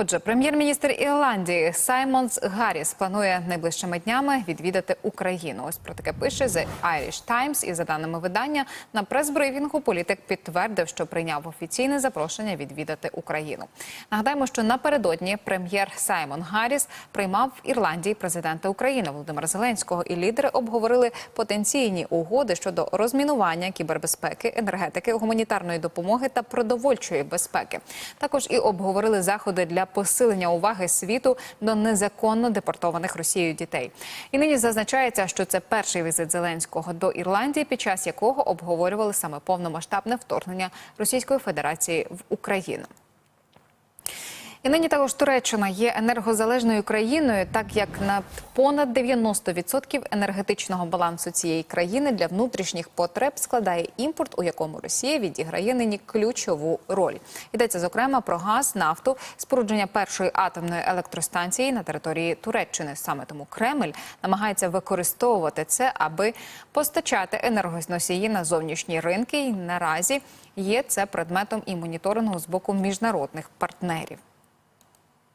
Отже, прем'єр-міністр Ірландії Саймонс Гарріс планує найближчими днями відвідати Україну. Ось про таке пише The Irish Times. І за даними видання на прес-брифінгу політик підтвердив, що прийняв офіційне запрошення відвідати Україну. Нагадаємо, що напередодні прем'єр Саймон Гарріс приймав в Ірландії президента України Володимира Зеленського, і лідери обговорили потенційні угоди щодо розмінування кібербезпеки, енергетики, гуманітарної допомоги та продовольчої безпеки. Також і обговорили заходи для посилення уваги світу до незаконно депортованих Росією дітей. І нині зазначається, що це перший візит Зеленського до Ірландії, під час якого обговорювали саме повномасштабне вторгнення Російської Федерації в Україну. І нині також Туреччина є енергозалежною країною, так як на понад 90% енергетичного балансу цієї країни для внутрішніх потреб складає імпорт, у якому Росія відіграє нині ключову роль. Йдеться зокрема про газ, нафту, спорудження першої атомної електростанції на території Туреччини. Саме тому Кремль намагається використовувати це, аби постачати енергоносії на зовнішні ринки. І наразі є це предметом і моніторингу з боку міжнародних партнерів.